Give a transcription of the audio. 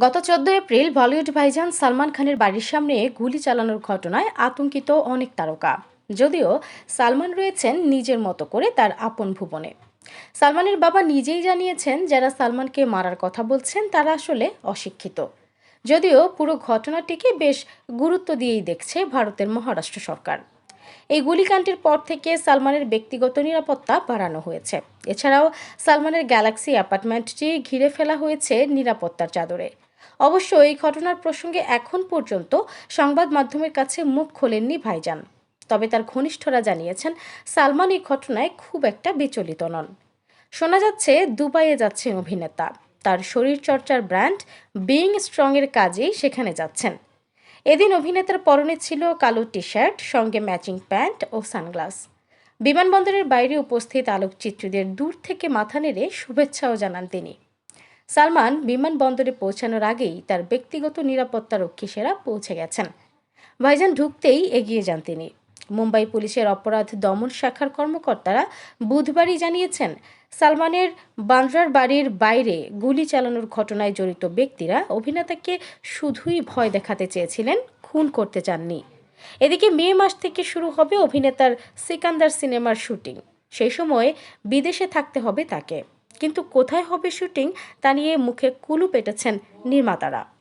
গত চোদ্দ এপ্রিল বলিউড ভাইজান সালমান খানের বাড়ির সামনে গুলি চালানোর ঘটনায় আতঙ্কিত অনেক তারকা। যদিও সালমান রয়েছেন নিজের মতো করে তার আপন ভুবনে। সালমানের বাবা নিজেই জানিয়েছেন, যারা সালমানকে মারার কথা বলছেন, তারা আসলে অশিক্ষিত। যদিও পুরো ঘটনাটিকে বেশ গুরুত্ব দিয়েই দেখছে ভারতের মহারাষ্ট্র সরকার। এই গুলিকাণ্ডের পর থেকে সালমানের ব্যক্তিগত নিরাপত্তা বাড়ানো হয়েছে। এছাড়াও সালমানের গ্যালাক্সি অ্যাপার্টমেন্টটি ঘিরে ফেলা হয়েছে নিরাপত্তার চাদরে। অবশ্য এই ঘটনার প্রসঙ্গে এখন পর্যন্ত সংবাদ মাধ্যমের কাছে মুখ খোলেননি ভাইজান। তবে তার ঘনিষ্ঠরা জানিয়েছেন, সালমান এই ঘটনায় খুব একটা বিচলিত নন। শোনা যাচ্ছে, দুবাইয়ে যাচ্ছেন অভিনেতা। তার শরীরচর্চার ব্র্যান্ড, বিইং স্ট্রং এর কাজেই সেখানে যাচ্ছেন। এদিন অভিনেতার পরনে ছিল কালো টি শার্ট সঙ্গে ম্যাচিং প্যান্ট ও সানগ্লাস। বিমানবন্দরের বাইরে উপস্থিত আলোকচিত্রীদের দূর থেকে মাথা নেড়ে শুভেচ্ছাও জানান তিনি। সালমান বিমানবন্দরে পৌঁছানোর আগেই তার ব্যক্তিগত নিরাপত্তা রক্ষী সেরা পৌঁছে গেছেন। ভাইজান ঢুকতেই এগিয়ে যান তিনি। মুম্বাই পুলিশের অপরাধ দমন শাখার কর্মকর্তারা বুধবারই জানিয়েছেন, সালমানের বান্দ্রার বাড়ির বাইরে গুলি চালানোর ঘটনায় জড়িত ব্যক্তিরা অভিনেতাকে শুধুই ভয় দেখাতে চেয়েছিলেন, খুন করতে চাননি। এদিকে মে মাস থেকে শুরু হবে অভিনেতার সিকান্দার সিনেমার শুটিং। সেই সময় বিদেশে থাকতে হবে তাকে। কিন্তু কোথায় হবে শুটিং তা নিয়ে মুখে কুলু পেটেছেন নির্মাতারা।